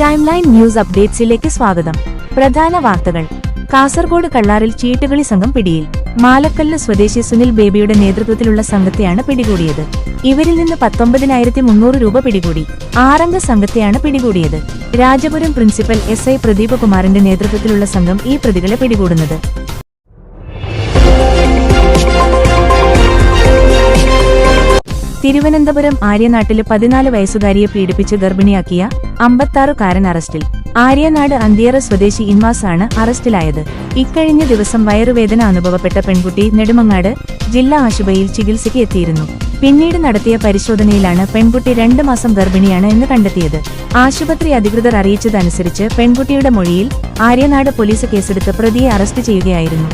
Time line news അപ്ഡേറ്റ്സിലേക്ക് സ്വാഗതം. പ്രധാന വാർത്തകൾ. കാസർഗോഡ് കള്ളാറിൽ ചീട്ടുകളി സംഘം പിടിയിൽ. മാലക്കല്ല് സ്വദേശി സുനിൽ ബേബിയുടെ നേതൃത്വത്തിലുള്ള സംഘത്തെയാണ് പിടികൂടിയത്. ഇവരിൽ നിന്ന് പത്തൊമ്പതിനായിരത്തി മുന്നൂറ് രൂപ പിടികൂടി. ആറംഗ സംഘത്തെയാണ് പിടികൂടിയത്. രാജപുരം പ്രിൻസിപ്പൽ എസ് ഐ പ്രദീപകുമാറിന്റെ നേതൃത്വത്തിലുള്ള സംഘം ഈ പ്രതികളെ പിടികൂടുന്നത്. തിരുവനന്തപുരം ആര്യനാട്ടിൽ പതിനാല് വയസ്സുകാരിയെ പീഡിപ്പിച്ച് ഗർഭിണിയാക്കിയ അമ്പത്താറുകാരൻ അറസ്റ്റിൽ. ആര്യനാട് അന്തിയറ സ്വദേശി ഇൻവാസ് ആണ് അറസ്റ്റിലായത്. ഇക്കഴിഞ്ഞ ദിവസം വയറുവേദന അനുഭവപ്പെട്ട പെൺകുട്ടി നെടുമങ്ങാട് ജില്ലാ ആശുപത്രിയിൽ ചികിത്സയ്ക്ക് എത്തിയിരുന്നു. പിന്നീട് നടത്തിയ പരിശോധനയിലാണ് പെൺകുട്ടി രണ്ടു മാസം ഗർഭിണിയാണ് എന്ന് കണ്ടെത്തിയത്. ആശുപത്രി അധികൃതർ അറിയിച്ചതനുസരിച്ച് പെൺകുട്ടിയുടെ മൊഴിയിൽ ആര്യനാട് പോലീസ് കേസെടുത്ത് പ്രതിയെ അറസ്റ്റ് ചെയ്യുകയായിരുന്നു.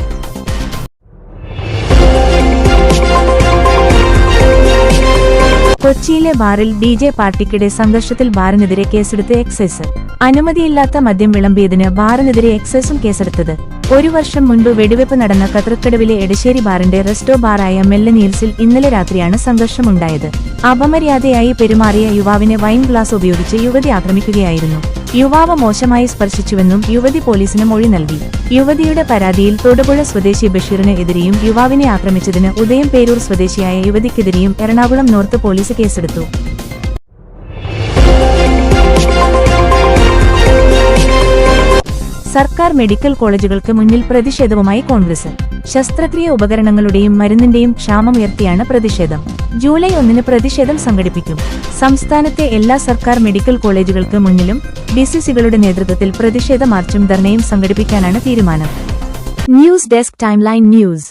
കൊച്ചിയിലെ ബാറിൽ ഡി ജെ പാർട്ടിക്കിടെ സംഘർഷത്തിൽ ബാറിനെതിരെ കേസെടുത്ത് എക്സൈസ് അനുമതിയില്ലാത്ത മദ്യം വിളമ്പിയതിന് ബാറിനെതിരെ എക്സൈസും കേസെടുത്തത്. ഒരു വർഷം മുൻപ് വെടിവെപ്പ് നടന്ന കത്രക്കടവിലെ എടശ്ശേരി ബാറിന്റെ റെസ്റ്റോ ബാറായ മെല്ലനീൽസിൽ ഇന്നലെ രാത്രിയാണ് സംഘർഷമുണ്ടായത്. അപമര്യാദയായി പെരുമാറിയ യുവാവിനെ വൈൻ ഗ്ലാസ് ഉപയോഗിച്ച് യുവതി ആക്രമിക്കുകയായിരുന്നു. യുവാവ് മോശമായി സ്പർശിച്ചുവെന്നും യുവതി പോലീസിന് മൊഴി നൽകി. യുവതിയുടെ പരാതിയിൽ തൊടുപുഴ സ്വദേശി ബഷീറിന് എതിരെയും യുവാവിനെ ആക്രമിച്ചതിന് ഉദയം പേരൂർ സ്വദേശിയായ യുവതിക്കെതിരെയും എറണാകുളം നോർത്ത് പോലീസ് കേസെടുത്തു. സർക്കാർ മെഡിക്കൽ കോളേജുകൾക്ക് മുന്നിൽ പ്രതിഷേധവുമായി കോൺഗ്രസ്. ശസ്ത്രക്രിയ ഉപകരണങ്ങളുടെയും മരുന്നിന്റെയും ക്ഷാമമുയർത്തിയാണ് പ്രതിഷേധം. ജൂലൈ ഒന്നിന് പ്രതിഷേധം സംഘടിപ്പിക്കും. സംസ്ഥാനത്തെ എല്ലാ സർക്കാർ മെഡിക്കൽ കോളേജുകൾക്ക് മുന്നിലും ഡിസിസികളുടെ നേതൃത്വത്തിൽ പ്രതിഷേധ മാർച്ചും ധർണയും സംഘടിപ്പിക്കാനാണ് തീരുമാനം. News desk timeline news.